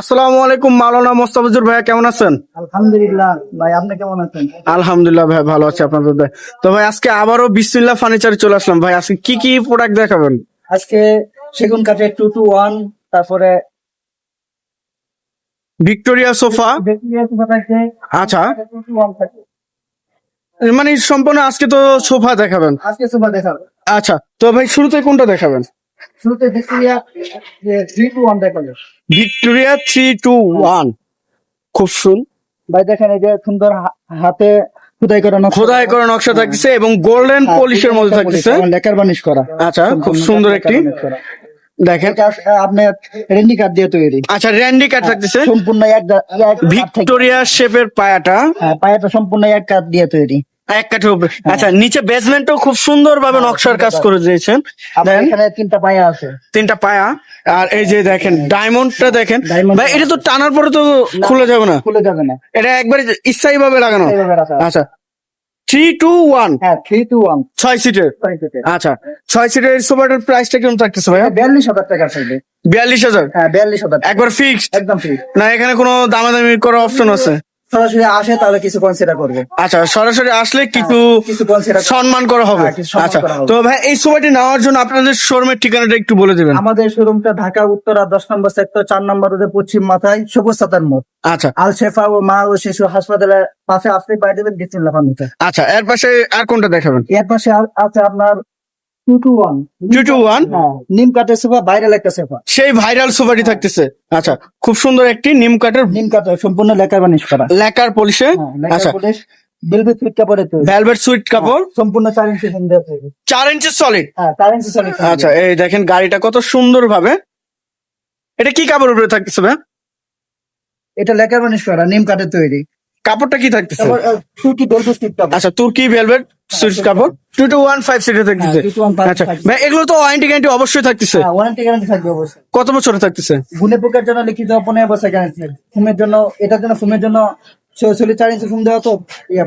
আসসালামু আলাইকুম মাওলানা মোস্তাফিজুর ভাইয়া কেমন আছেন? আলহামদুলিল্লাহ ভাই আপনি কেমন আছেন? আলহামদুলিল্লাহ ভাই ভালো আছে আপনাদের দয়ায়। তো ভাই আজকে আবারও বিসমিল্লাহ ফার্নিচারে চলে আসলাম। ভাই আজকে কি কি প্রোডাক্ট দেখাবেন? আজকে সেগুন কাঠের টু টু ওয়ান তারপরে ভিক্টোরিয়া সোফা। আচ্ছা। মানে সম্পূর্ণ আজকে তো সোফা দেখাবেন। আজকে সোফা দেখাবো। আচ্ছা তো ভাই শুরুতে কোনটা দেখাবেন? শুরুতে ব্যাকটেরিয়া থ্রি টু ওয়ান দেখাবো ভিক্টোরিয়া থ্রি টু ওয়ান খুব সুন। ভাই দেখেন এই যে সুন্দর হাতে খোদাই করা নকশা। খোদাই করা নকশা থাকতেছে এবং গোল্ডেন হ্যাঁ, পলিশের মধ্যে থাকতেছে। লেকার বানিশ করা। আচ্ছা খুব সুন্দর একটি। দেখেন। আপনার রেন্ডি কাঠ দিয়ে তৈরি। আচ্ছা র্যান্ডি কাট থাকতেছে। সম্পূর্ণ এক এক ভিক্টোরিয়া শেপের পায়াটা। হ্যাঁ পায়াটা সম্পূর্ণ এক কাঠ দিয়ে তৈরি। এক কাঠের উপরে আচ্ছা নিচে বেসমেন্টও খুব সুন্দর ভাবে নকশার কাজ করে দিয়েছেন। এখানে তিনটা পায়া আছে। তিনটা পায়া। আর এই যে দেখেন ডায়মন্ডটা দেখেন। ভাই এটা তো টানার পরে তো খুলে যাবে না। খুলে যাবে না। এটা একবারে স্থায়ী ভাবে লাগানো। আচ্ছা। থ্রি টু ওয়ান হ্যাঁ থ্রি টু ওয়ান ছয় সিটের আচ্ছা। ছয় সিটের সোফাটার প্রাইসটা কেমন থাকতেছে ভাইয়া? বিয়াল্লিশ হাজার টাকা থাকবে বিয়াল্লিশ হাজার? হ্যাঁ বিয়াল্লিশ হাজার একবার ফিক্সড একদম ফ্রি না এখানে কোনো দামাদামি করার অপশন আছে? সরাসরি আসে তাহলে কিছু কনসিডার করব। আচ্ছা সরাসরি আসলে কিছু কিছু কনসিডার সম্মান করা হবে। হ্যাঁ, কিছু আচ্ছা তো ভাই এই সোফাটি নেওয়ার জন্য আপনাদের শোরুমের ঠিকানাটা একটু বলে দেবেন। আমাদের শোরুমটা ঢাকা উত্তরা দশ নম্বর সেক্টর চার নম্বর রোডে পশ্চিম মাথায় সবুজ সাতার মোড়। আচ্ছা। আল শেফা ও মা ও শিশু হাসপাতালের পাশে আসলে পাই দেবেন বিসমিল্লাহ আচ্ছা এর পাশে আর কোনটা দেখাবেন? এর পাশে আছে আপনার ওয়ান নিম কাঠের সোফা ভাইরাল একটা সোফা। সেই ভাইরাল সোফাটি থাকতেছে। আচ্ছা খুব সুন্দর একটি নিম কাঠের নিম কাঠের সম্পূর্ণ লেকার বানিশ করা। লেকার পলিশে। হ্যাঁ, আচ্ছা। সুইট ভেলভেট সুইট কাপড় সম্পূর্ণ চার ইঞ্চি চার ইঞ্চি সলিড হ্যাঁ চার ইঞ্চি সলিড আচ্ছা এই দেখেন গাড়িটা কত সুন্দর ভাবে এটা কি কাপড়ের উপরে থাকতেছে ভাই এটা লেকার বানিশ করা নিম কাঠের তৈরি। কাপড়টা কি থাকতেছে? সুইট কাপড়। আচ্ছা তুর্কি ভেলভেট সুইট কাপড়? টু টু ওয়ান ফাইভ সিটে থাকতেছে। হ্যাঁ, 2215 আচ্ছা। ভাই এগুলো তো ওয়ারেন্টি গ্যারান্টি অবশ্যই থাকতেছে। ওয়ারেন্টি গ্যারান্টি থাকবে অবশ্যই। কত বছরে থাকতেছে? গুনে পোকার জন্য লিখিত পনেরো বছর গ্যারান্টি ফুমের জন্য এটার জন্য ফুমের জন্য চার ইঞ্চি ফুম দেওয়া তো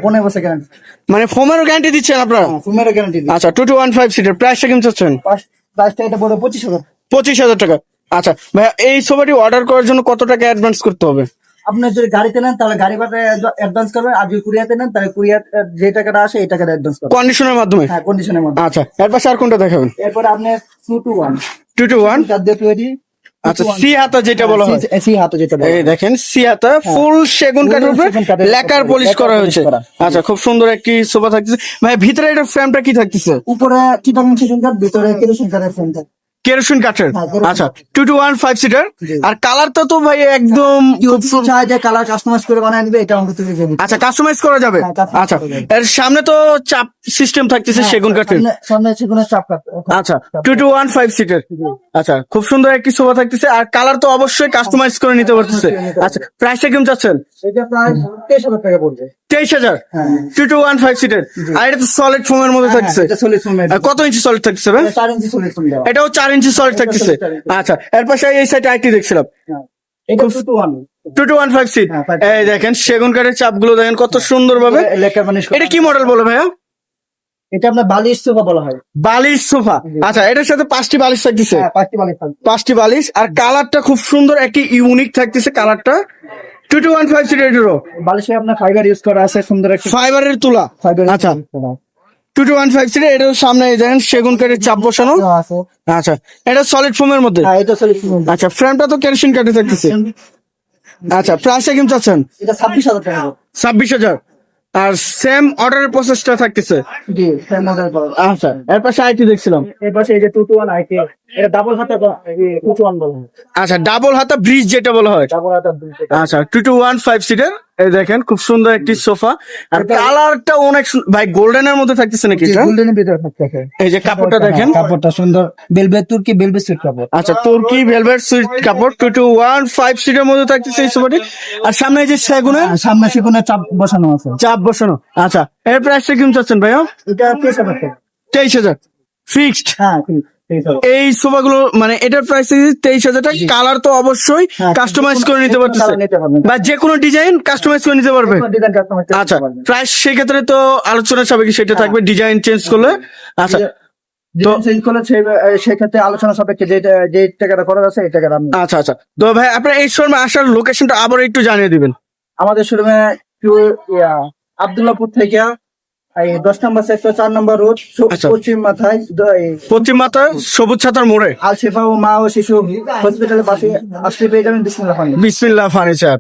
পনেরো বছর গ্যারান্টি মানে ফোমেরও গ্যারান্টি দিচ্ছেন আপনারা? ফুমেরও গ্যারান্টি আচ্ছা টু টু ওয়ান ফাইভ সিটের প্রাইসটা কেমন চাচ্ছেন? প্রাইসটা এটা বড় পঁচিশ হাজার। পঁচিশ হাজার টাকা। আচ্ছা এই সোফাটি অর্ডার করার জন্য কত টাকা অ্যাডভান্স করতে হবে? আপনি যদি গাড়িতে নেন তাহলে গাড়ি ভাড়া অ্যাডভান্স করবেন। আর যদি কুরিয়াতে নেন তাহলে কুরিয়ার যে টাকাটা আসে এই টাকাটা অ্যাডভান্স করবেন। কন্ডিশনের মাধ্যমে? হ্যাঁ কন্ডিশনের মধ্যে আচ্ছা এর পাশে আর কোনটা দেখাবেন? এরপরে আপনি two two one two two one চার দিয়ে তৈরি আচ্ছা সি হাতা যেটা বলা হয়। এসি হাতে যেটা এই দেখেন সি হাতা ফুল সেগুন কাঠের উপরে লেকার পলিশ করা হয়েছে। আচ্ছা খুব সুন্দর একটি সোফা থাকতেছে। ভাই ভিতরে এটা ফ্রেমটা কি থাকতেছে? উপরে চিটাং সেশন কার্ড ভিতরে কেরোসিন ফোন থাকে কেরোসিন কাঠের। হ্যাঁ, আচ্ছা two two one five seater আর কালারটা তো ভাই একদম খুব সুন্দর। চাই যে কালার কাস্টমাইজ করে বানায় দিবে এটা আচ্ছা কাস্টমাইজ করা যাবে। হ্যাঁ, আচ্ছা এর সামনে তো চাপ সিস্টেম থাকতেছে সেগুন কাঠের। সামনে সেগুনের চাপ আচ্ছা টু টু ওয়ান ফাইভ সিটের আচ্ছা খুব সুন্দর একটি সোফা থাকতেছে। আর কালার তো অবশ্যই কাস্টমাইজ করে নিতে পারতেছে। আচ্ছা প্রাইসটা কেমন চাচ্ছেন? এটা প্রায় তেইশ হাজার টাকা পড়বে। তেইশ হাজার? হ্যাঁ। টু টু ওয়ান ফাইভ সিটের আর এটা তো সলিড ফোমের মধ্যে এটা কত ইঞ্চি সলিড থাকতেছে ভাই? চার ইঞ্চি সলিড থাকতেছে। আচ্ছা এর পাশে এই সাইডে আইটি দেখছিলাম। Two two one five seat এই দেখেন সেগুন কাঠের চাপগুলো দেখেন কত সুন্দর ভাবে করা। এটা কি মডেল বলে ভাইয়া? এটা আপনার বালিশ সোফা বলা হয়। বালিশ সোফা। আচ্ছা এটার সাথে পাঁচটি বালিশ থাকতেছে। হ্যাঁ পাঁচটি বালিশ আর কালারটা খুব সুন্দর একটি ইউনিক থাকতেছে কালারটা। Two two one five seat এটারও বালিশে আপনার ফাইবার ইউজ করা আছে সুন্দর একটা ফাইবারের তুলা। আচ্ছা। Two two one five seat এটার সামনে এই দেখেন সেগুন কাঠের চাপ বসানো। আচ্ছা এটা সলিড ফোমের মধ্যে? হ্যাঁ এটা আচ্ছা ফ্রেমটা তো কেরোসিন কাঠে থাকতেছে। আচ্ছা প্রাইসটা কেমন চাচ্ছেন? ছাব্বিশ হাজার টাকা। ছাব্বিশ হাজার। আর সেম অর্ডারের প্রসেসটা থাকতেছে? জি সেম মডেল আচ্ছা এর পাশে আইটি দেখছিলাম। এর পাশে এই যে টু টু ওয়ান আইটি এটা ডাবল হাতে বলা হয় আচ্ছা ডাবল হাতা ব্রিজ যেটা বলা হয়। ডাবল হাতে আচ্ছা টু টু ওয়ান ফাইভ সিটের এই দেখেন খুব সুন্দর একটি সোফা। আর কালারটা অনেক ভাই গোল্ডেন এর মধ্যে থাকতেছে নাকি এটা? গোল্ডেনের ভিতরে থাকতে এই যে কাপড়টা দেখেন। কাপড়টা সুন্দর। বেলভেট তুর্কি বেলভেট সুইট কাপড়। আচ্ছা তুর্কি ভেলভেট সুইট কাপড় টু টু ওয়ান ফাইভ সিটের মধ্যে থাকতেছে এই সোফাটি। আর সামনে এই যে সেগুনের আর সামনে সেখানে চাপ বসানো আছে। চাপ বসানো। আচ্ছা এর প্রাইসটা কেমন চাচ্ছেন ভাইয়া? এটা তেইশ হাজার তেইশ হাজার। ফিক্সড হ্যাঁ এই সোফাগুলো মানে এটার প্রাইস তেইশ হাজার টাকা। কালার তো অবশ্যই হ্যাঁ, কাস্টমাইজ করে নিতে পারতেছে। বা যে কোনো ডিজাইন কাস্টমাইজ করে নিতে পারবে। আচ্ছা। প্রাইস সেক্ষেত্রে তো আলোচনা সাপেক্ষে সেটা থাকবে ডিজাইন চেঞ্জ করলে। আচ্ছা ডিজাইন চেঞ্জ করলে সেক্ষেত্রে আলোচনা সাপেক্ষে যে যে টাকাটা করা আছে এই টাকাটা আচ্ছা আচ্ছা। তো ভাই আপনার এই শোরুমে আসার লোকেশনটা আবার একটু জানিয়ে দিবেন। আমাদের শোরুমে আবদুল্লাপুর থেকে দশ নম্বর সেক্টর চার নম্বর রোড আচ্ছা। পশ্চিম মাথায় পশ্চিম মাথায় সবুজ ছাতার মোড়ে। আল ও মা ও শিশু হসপিটালের পাশে আসলে পেয়ে যাবেন বিসমিল্লাহ ফার্নিচার।